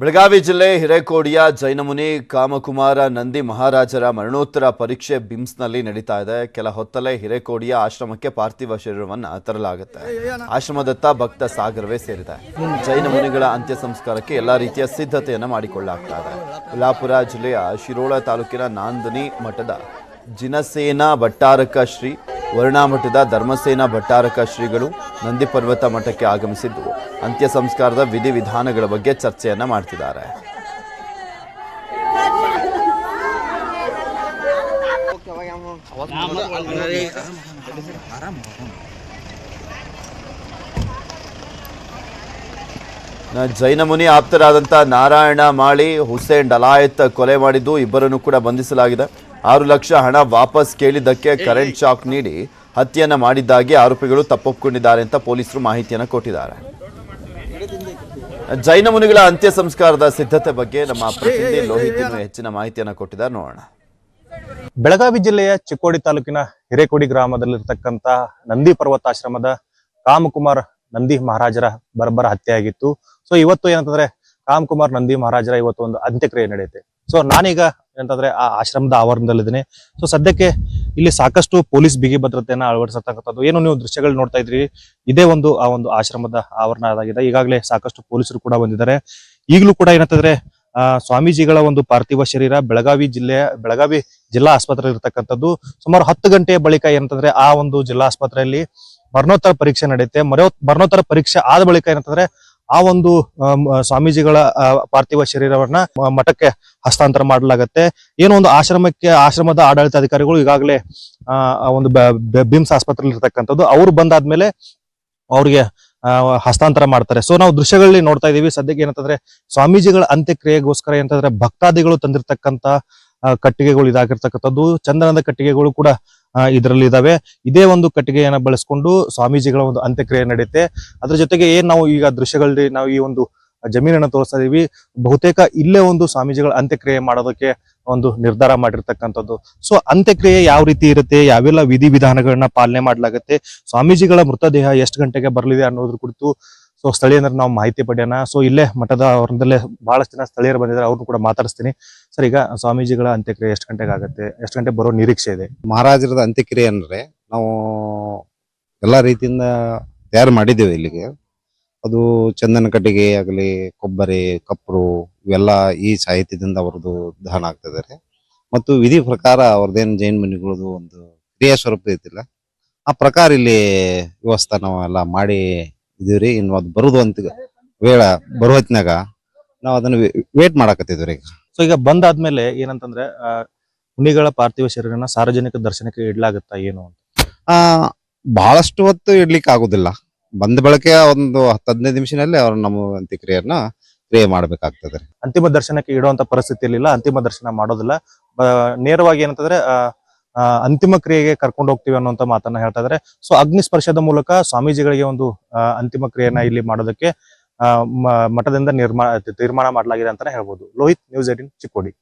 ಬೆಳಗಾವಿ ಜಿಲ್ಲೆ ಹಿರೇಕೋಡಿಯ ಜೈನಮುನಿ ಕಾಮಕುಮಾರ ನಂದಿ ಮಹಾರಾಜರ ಮರಣೋತ್ತರ ಪರೀಕ್ಷೆ ಬಿಮ್ಸ್ನಲ್ಲಿ ನಡೀತಾ ಇದೆ. ಕೆಲ ಹೊತ್ತಲ್ಲೇ ಹಿರೇಕೋಡಿಯ ಆಶ್ರಮಕ್ಕೆ ಪಾರ್ಥಿವ ಶರೀರವನ್ನು ತರಲಾಗುತ್ತೆ. ಆಶ್ರಮದತ್ತ ಭಕ್ತ ಸಾಗರವೇ ಸೇರಿದೆ. ಜೈನ ಮುನಿಗಳ ಅಂತ್ಯ ಸಂಸ್ಕಾರಕ್ಕೆ ಎಲ್ಲಾ ರೀತಿಯ ಸಿದ್ಧತೆಯನ್ನು ಮಾಡಿಕೊಳ್ಳಲಾಗ್ತಾ ಇದೆ. ಯಲ್ಲಾಪುರ ಜಿಲ್ಲೆಯ ಶಿರೋಳ ತಾಲೂಕಿನ ನಾಂದಿನಿ ಮಠದ ಜಿನಸೇನ ಭಟ್ಟಾರಕ ಶ್ರೀ ವರ್ಣಾಮಠದ ಧರ್ಮಸೇನಾ ಭಟ್ಟಾರಕ ಶ್ರೀಗಳು ನಂದಿ ಪರ್ವತ ಮಠಕ್ಕೆ ಆಗಮಿಸಿದ್ದು ಅಂತ್ಯ ಸಂಸ್ಕಾರದ ವಿಧಿವಿಧಾನಗಳ ಬಗ್ಗೆ ಚರ್ಚೆಯನ್ನ ಮಾಡ್ತಿದ್ದಾರೆ. ಜೈನ ಮುನಿ ಆಪ್ತರಾದಂತಹ ನಾರಾಯಣ ಮಾಳಿ, ಹುಸೇನ್ ಡಲಾಯತ್ ಕೊಲೆ ಮಾಡಿದ್ದು ಇಬ್ಬರನ್ನು ಕೂಡ ಬಂಧಿಸಲಾಗಿದೆ. ಆರು ಲಕ್ಷ ಹಣ ವಾಪಸ್ ಕೇಳಿದ್ದಕ್ಕೆ ಕರೆಂಟ್ ಶಾಕ್ ನೀಡಿ ಹತ್ಯೆಯನ್ನ ಮಾಡಿದ್ದಾಗಿ ಆರೋಪಿಗಳು ತಪ್ಪೊಪ್ಪಿಕೊಂಡಿದ್ದಾರೆ ಅಂತ ಪೊಲೀಸರು ಮಾಹಿತಿಯನ್ನು ಕೊಟ್ಟಿದ್ದಾರೆ. ಜೈನ ಮುನಿಗಳ ಅಂತ್ಯ ಸಂಸ್ಕಾರದ ಸಿದ್ಧತೆ ಬಗ್ಗೆ ನಮ್ಮ ಪ್ರತಿನಿಧಿ ಲೋಹಿತ್ ಹೆಚ್ಚಿನ ಮಾಹಿತಿಯನ್ನು ಕೊಟ್ಟಿದ್ದಾರೆ. ನೋಡೋಣ. ಬೆಳಗಾವಿ ಜಿಲ್ಲೆಯ ಚಿಕ್ಕೋಡಿ ತಾಲೂಕಿನ ಹಿರೇಕೋಡಿ ಗ್ರಾಮದಲ್ಲಿರ್ತಕ್ಕಂತ ನಂದಿ ಪರ್ವತಾಶ್ರಮದ ರಾಮಕುಮಾರ್ ನಂದಿ ಮಹಾರಾಜರ ಬರಬರ ಹತ್ಯೆಯಾಗಿತ್ತು. ಸೊ ಇವತ್ತು ಏನಂತಂದ್ರೆ ಕಾಮಕುಮಾರ್ ನಂದಿ ಮಹಾರಾಜರ ಇವತ್ತು ಒಂದು ಅಂತ್ಯಕ್ರಿಯೆ ನಡೆಯುತ್ತೆ. ಸೊ ನಾನೀಗ ಏನಂತಂದ್ರೆ ಆ ಆಶ್ರಮದ ಆವರಣದಲ್ಲಿದ್ದೀನಿ. ಸೊ ಸದ್ಯಕ್ಕೆ ಇಲ್ಲಿ ಸಾಕಷ್ಟು ಪೊಲೀಸ್ ಬಿಗಿ ಭದ್ರತೆಯನ್ನ ಅಳವಡಿಸತಕ್ಕಂಥದ್ದು. ಏನು ನೀವು ದೃಶ್ಯಗಳು ನೋಡ್ತಾ ಇದ್ರಿ ಇದೇ ಒಂದು ಆ ಒಂದು ಆಶ್ರಮದ ಆವರಣ ಅದಾಗಿದೆ ಈಗಾಗಲೇ ಸಾಕಷ್ಟು ಪೊಲೀಸರು ಕೂಡ ಬಂದಿದ್ದಾರೆ. ಈಗಲೂ ಕೂಡ ಏನಂತಂದ್ರೆ, ಆ, ಸ್ವಾಮೀಜಿಗಳ ಒಂದು ಪಾರ್ಥಿವ ಶರೀರ ಬೆಳಗಾವಿ ಜಿಲ್ಲೆಯ ಬೆಳಗಾವಿ ಜಿಲ್ಲಾ ಆಸ್ಪತ್ರೆ ಇರತಕ್ಕಂಥದ್ದು. ಸುಮಾರು ಹತ್ತು ಗಂಟೆಯ ಬಳಿಕ ಏನಂತಂದ್ರೆ, ಆ ಒಂದು ಜಿಲ್ಲಾ ಆಸ್ಪತ್ರೆಯಲ್ಲಿ ಮರಣೋತ್ತರ ಪರೀಕ್ಷೆ ನಡೆಯುತ್ತೆ. ಮರೋ, ಮರಣೋತ್ತರ ಪರೀಕ್ಷೆ ಆದ ಬಳಿಕ ಏನಂತಂದ್ರೆ ಆ ಒಂದು ಸ್ವಾಮೀಜಿಗಳ ಪಾರ್ಥಿವ ಶರೀರವನ್ನ ಮಠಕ್ಕೆ ಹಸ್ತಾಂತರ ಮಾಡಲಾಗತ್ತೆ. ಏನೋ ಒಂದು ಆಶ್ರಮಕ್ಕೆ, ಆಶ್ರಮದ ಆಡಳಿತಾಧಿಕಾರಿಗಳು ಈಗಾಗಲೇ, ಆ ಒಂದು ಬಿಮ್ಸ್ ಆಸ್ಪತ್ರೆಯಲ್ಲಿ ಇರ್ತಕ್ಕಂಥದ್ದು ಅವ್ರು ಬಂದಾದ್ಮೇಲೆ ಅವ್ರಿಗೆ ಹಸ್ತಾಂತರ ಮಾಡ್ತಾರೆ. ಸೊ ನಾವು ದೃಶ್ಯಗಳಲ್ಲಿ ನೋಡ್ತಾ ಇದೀವಿ. ಸದ್ಯಕ್ಕೆ ಏನಂತಂದ್ರೆ, ಸ್ವಾಮೀಜಿಗಳ ಅಂತ್ಯಕ್ರಿಯೆಗೋಸ್ಕರ ಏನಂತಂದ್ರೆ, ಭಕ್ತಾದಿಗಳು ತಂದಿರ್ತಕ್ಕಂತ ಕಟ್ಟಿಗೆಗಳು ಇದಾಗಿರ್ತಕ್ಕಂಥದ್ದು. ಚಂದನದ ಕಟ್ಟಿಗೆಗಳು ಕೂಡ ಇದರಲ್ಲಿ ಇದಾವೆ. ಇದೇ ಒಂದು ಕಟ್ಟಿಗೆಯನ್ನ ಬಳಸ್ಕೊಂಡು ಸ್ವಾಮೀಜಿಗಳ ಒಂದು ಅಂತ್ಯಕ್ರಿಯೆ ನಡೆಯುತ್ತೆ. ಅದ್ರ ಜೊತೆಗೆ ಏನ್ ನಾವು ಈಗ ದೃಶ್ಯಗಳಲ್ಲಿ ನಾವು ಈ ಒಂದು ಜಮೀನನ್ನ ತೋರಿಸ್ತಾ ಇದೀವಿ. ಬಹುತೇಕ ಇಲ್ಲೇ ಒಂದು ಸ್ವಾಮೀಜಿಗಳ ಅಂತ್ಯಕ್ರಿಯೆ ಮಾಡೋದಕ್ಕೆ ಒಂದು ನಿರ್ಧಾರ ಮಾಡಿರ್ತಕ್ಕಂಥದ್ದು. ಸೊ, ಅಂತ್ಯಕ್ರಿಯೆ ಯಾವ ರೀತಿ ಇರುತ್ತೆ, ಯಾವೆಲ್ಲ ವಿಧಿ ವಿಧಾನಗಳನ್ನ ಪಾಲನೆ ಮಾಡಲಾಗುತ್ತೆ, ಸ್ವಾಮೀಜಿಗಳ ಮೃತದೇಹ ಎಷ್ಟು ಗಂಟೆಗೆ ಬರಲಿದೆ ಅನ್ನೋದ್ರ ಕುರಿತು ಸೊ ಸ್ಥಳೀಯರ ನಾವು ಮಾಹಿತಿ ಪಡೆಯೋಣ. ಸೊ ಇಲ್ಲೇ ಮಠದ ಅವ್ರದಲ್ಲೇ ಬಹಳಷ್ಟು ಜನ ಸ್ಥಳೀಯರು ಬಂದಿದ್ದಾರೆ. ಅವ್ರನ್ನೂ ಕೂಡ ಮಾತಾಡಿಸ್ತೀನಿ. ಸರ್ ಈಗ ಸ್ವಾಮೀಜಿಗಳ ಅಂತ್ಯಕ್ರಿಯೆ ಎಷ್ಟು ಗಂಟೆಗೆ ಆಗುತ್ತೆ? ಎಷ್ಟು ಗಂಟೆ ಬರೋ ನಿರೀಕ್ಷೆ ಇದೆ? ಮಹಾರಾಜರದ ಅಂತ್ಯಕ್ರಿಯೆ ಅಂದ್ರೆ ನಾವು ಎಲ್ಲಾ ರೀತಿಯಿಂದ ತಯಾರು ಮಾಡಿದ್ದೇವೆ ಇಲ್ಲಿಗೆ. ಅದು ಚಂದನ ಕಟ್ಟಿಗೆ ಆಗಲಿ, ಕೊಬ್ಬರಿ ಕಪ್ಪರು ಇವೆಲ್ಲ ಈ ಸಾಹಿತ್ಯದಿಂದ ಅವರದು ದಹನ ಆಗ್ತಿದ್ದಾರೆ ಮತ್ತು ವಿಧಿ ಪ್ರಕಾರ ಅವ್ರದ್ದೇನು ಜೈನ್ ಮನಿಗಳದು ಒಂದು ಕ್ರಿಯಾ ಸ್ವರೂಪ ಇದಿಲ್ಲ ಆ ಪ್ರಕಾರ ಇಲ್ಲಿ ವ್ಯವಸ್ಥೆ ನಾವು ಎಲ್ಲ ಮಾಡಿ ಇದೀವ್ರಿ ಇನ್ನು ಅದು ಬರುದು ಅಂತ ವೇಳ ಬರೋ ಹೊತ್ತಿನಾಗ ನಾವು ಅದನ್ನ ವೇಟ್ ಮಾಡಾಕತ್ತಿದ್ವಿ ಈಗ. ಸೊ ಈಗ ಬಂದಾದ್ಮೇಲೆ ಏನಂತಂದ್ರೆ ಆ, ಪಾರ್ಥಿವ ಶರೀರನ ಸಾರ್ವಜನಿಕ ದರ್ಶನಕ್ಕೆ ಇಡ್ಲಾಗತ್ತಾ ಏನು ಅಂತ? ಆ ಬಹಳಷ್ಟು ಹೊತ್ತು ಇಡ್ಲಿಕ್ಕೆ ಆಗುದಿಲ್ಲ. ಬಂದ ಬಳಕೆ ಒಂದು ಹತ್ತು ಹದಿನೈದು ನಿಮಿಷದಲ್ಲಿ ಅವ್ರ ನಮ್ಮ ಅಂತ್ಯಕ್ರಿಯೆಯನ್ನ ಕ್ರಿಯೆ ಮಾಡ್ಬೇಕಾಗ್ತದೆ ಅಂತಿಮ ದರ್ಶನಕ್ಕೆ ಇಡುವಂತ ಪರಿಸ್ಥಿತಿ ಇರಲಿಲ್ಲ ಅಂತಿಮ ದರ್ಶನ ಮಾಡೋದಿಲ್ಲ. ಬ- ನೇರವಾಗಿ ಏನಂತಂದ್ರೆ ಆ, ಅಂತಿಮ ಕ್ರಿಯೆಗೆ ಕರ್ಕೊಂಡು ಹೋಗ್ತೀವಿ ಅನ್ನುವಂತ ಮಾತನ್ನ ಹೇಳ್ತಾ ಇದ್ದಾರೆ ಸೊ ಅಗ್ನಿ ಸ್ಪರ್ಶದ ಮೂಲಕ ಸ್ವಾಮೀಜಿಗಳಿಗೆ ಒಂದು ಅಂತಿಮ ಕ್ರಿಯೆಯನ್ನ ಇಲ್ಲಿ ಮಾಡೋದಕ್ಕೆ ಮಠದಿಂದ ನಿರ್ಮಾಣ ತೀರ್ಮಾನ ಮಾಡಲಾಗಿದೆ ಅಂತಾನೆ ಹೇಳ್ಬೋದು. Lohith, news eighteen Chikkodi.